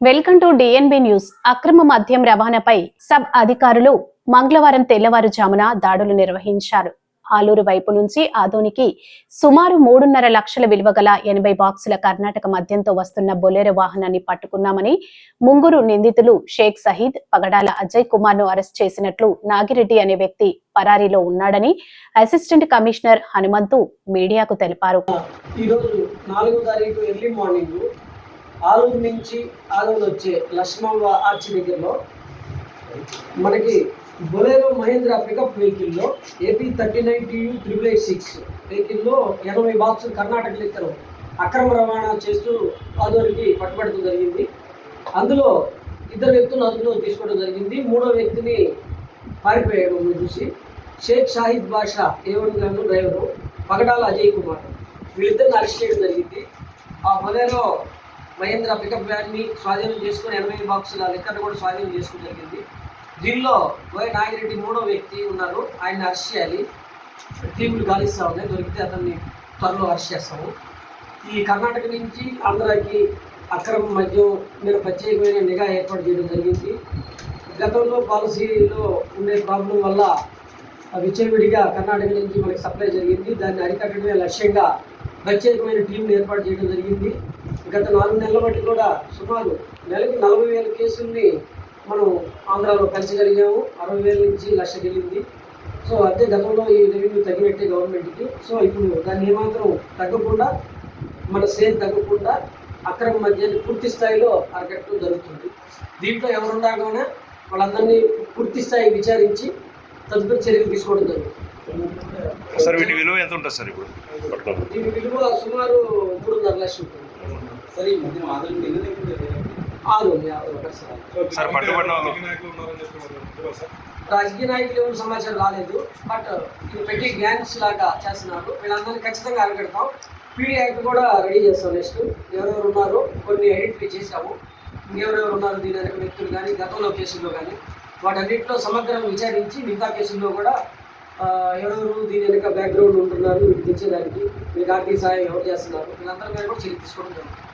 Welcome to DNB news అక్రమ మద్యం రవాణాపై sub అధికారులు మంగళవారం తెల్లవారుజామున దాడులు నిర్వహించారు. ఆలూరు వైపు నుంచి ఆదోనికి సుమారు మూడున్నర లక్షల విలువ గల ఎనభై బాక్సుల కర్ణాటక మద్యంతో వస్తున్న బొలెరో వాహనాన్ని పట్టుకున్నామని ముంగురు నిందితులు షేక్ సహీద్ పగడాల అజయ్ కుమార్ను అరెస్ట్ చేసినట్లు నాగిరెడ్డి అనే వ్యక్తి పరారీలో ఉన్నాడని అసిస్టెంట్ కమిషనర్ హనుమంతు మీడియాకు తెలిపారు. ఈరోజు ఆలూరు నుంచి ఆలూరు వచ్చే లక్ష్మవ్వ ఆర్చి దగ్గరలో మనకి బొలేరో మహేంద్ర పికప్ వెహికల్లో AP thirty nine TU triple eight six వెహికల్లో ఎనభై బాక్సులు కర్ణాటక ఇద్దరు అక్రమ రవాణా చేస్తూ ఆదోరికి పట్టుబడటం జరిగింది. అందులో ఇద్దరు వ్యక్తులను అదుపులో తీసుకోవడం జరిగింది. మూడో వ్యక్తిని పారిపోయాడు చూసి. షేక్ షాహిద్ బాషా ఏవన్ గారు డ్రైవరు. పగడాల అజయ్ కుమార్. వీళ్ళిద్దరిని అరెస్ట్ చేయడం జరిగింది. ఆ బొలేరో మహేంద్ర పికప్ వ్యాన్ని స్వాధీనం చేసుకుని ఎనభై బాక్సుల లెక్కను కూడా స్వాధీనం చేసుకోవడం జరిగింది. దీనిలో వై నాగిరెడ్డి మూడో వ్యక్తి ఉన్నారు. ఆయన్ని అరెస్ట్ చేయాలి. టీములు గాలిస్తూ ఉన్నాయి. దొరికితే అతన్ని త్వరలో అరెస్ట్ చేస్తాము. ఈ కర్ణాటక నుంచి ఆంధ్రాకి అక్రమ మద్యం మీద ప్రత్యేకమైన నిఘా ఏర్పాటు చేయడం జరిగింది. గతంలో పాలసీలో ఉండే ప్రాబ్లం వల్ల విచ్చలవిడిగా కర్ణాటక నుంచి మనకి సప్లై జరిగింది. దాన్ని అరికట్టడమే లక్ష్యంగా ప్రత్యేకమైన టీంను ఏర్పాటు చేయడం జరిగింది. గత నాలుగు నెలల బట్టి కూడా సుమారు నెలకు నలభై వేల కేసుల్ని మనం ఆంధ్రాలో పెంచగలిగాము అరవై వేల నుంచి లక్షకి వెళ్ళింది సో అదే గతంలో ఈ రెవెన్యూ తగ్గినట్టే గవర్నమెంట్కి. సో ఇప్పుడు దాన్ని ఏమాత్రం తగ్గకుండా మన సేల్ తగ్గకుండా అక్రమ మద్యాన్ని పూర్తి స్థాయిలో అరకట్టడం జరుగుతుంది. దీంట్లో ఎవరుండగానే వాళ్ళందరినీ పూర్తి స్థాయి విచారించి తదుపరి చర్యలు తీసుకోవడం జరుగుతుంది. సార్ వీటి విలువ ఎంత ఉంటుంది సార్ ఇప్పుడు? పట్టుకోండి దీని విలువ సుమారు మూడున్నర లక్షలు ఉంటుంది. సరే ఈ ఆదాయం ఆరు సార్. పట్టుబడిన వాళ్ళు రాజకీయ నాయకులు ఎవరు సమాచారం రాలేదు బట్ ఇది పెట్టి గ్యాంగ్స్ లాగా చేస్తున్నారు. వీళ్ళందరినీ ఖచ్చితంగా అరగడతాం పీడీ యాక్ట్ కూడా రెడీ చేస్తాం నెక్స్ట్ ఎవరెవరు ఉన్నారో కొన్ని ఐడెంటిఫై చేసాము ఇంకెవరెవరు ఉన్నారు దీని వ్యక్తులు కానీ గతంలో కేసుల్లో కానీ వాటన్నిటిలో సమగ్రం విచారించి మిగతా కేసుల్లో కూడా ఎవరెవరు దీని వెనక బ్యాక్గ్రౌండ్ ఉంటున్నారు వీటికి తెచ్చేదానికి వీళ్ళకి ఆర్థిక సహాయం ఎవరు చేస్తున్నారు? వీళ్ళందరి మీద కూడా చర్య తీసుకోవడం జరుగుతుంది